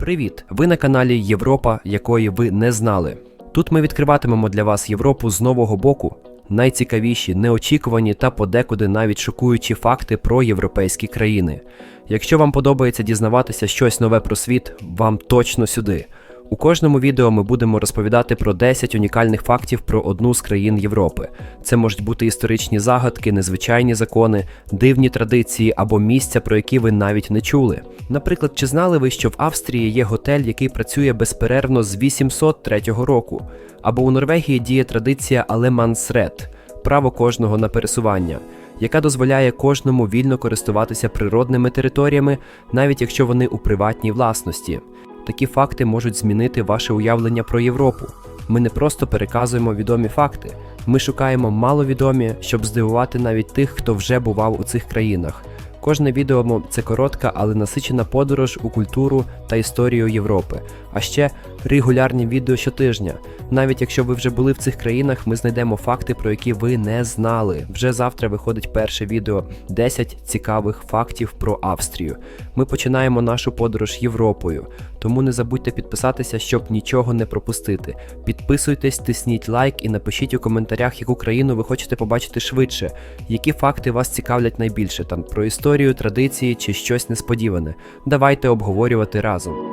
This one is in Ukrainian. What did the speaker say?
Привіт! Ви на каналі Європа, якої ви не знали. Тут ми відкриватимемо для вас Європу з нового боку. Найцікавіші, неочікувані та подекуди навіть шокуючі факти про європейські країни. Якщо вам подобається дізнаватися щось нове про світ, вам точно сюди. У кожному відео ми будемо розповідати про 10 унікальних фактів про одну з країн Європи. Це можуть бути історичні загадки, незвичайні закони, дивні традиції або місця, про які ви навіть не чули. Наприклад, чи знали ви, що в Австрії є готель, який працює безперервно з 803 року? Або у Норвегії діє традиція Алемансрет право кожного на пересування, яка дозволяє кожному вільно користуватися природними територіями, навіть якщо вони у приватній власності. Такі факти можуть змінити ваше уявлення про Європу. Ми не просто переказуємо відомі факти, ми шукаємо маловідомі, щоб здивувати навіть тих, хто вже бував у цих країнах. Кожне відео це коротка, але насичена подорож у культуру та історію Європи. А ще регулярні відео щотижня. Навіть якщо ви вже були в цих країнах, ми знайдемо факти, про які ви не знали. Вже завтра виходить перше відео 10 цікавих фактів про Австрію. Ми починаємо нашу подорож Європою, тому не забудьте підписатися, щоб нічого не пропустити. Підписуйтесь, тисніть лайк і напишіть у коментарях, яку країну ви хочете побачити швидше, які факти вас цікавлять найбільше там про історію, традиції чи щось несподіване. Давайте обговорювати разом.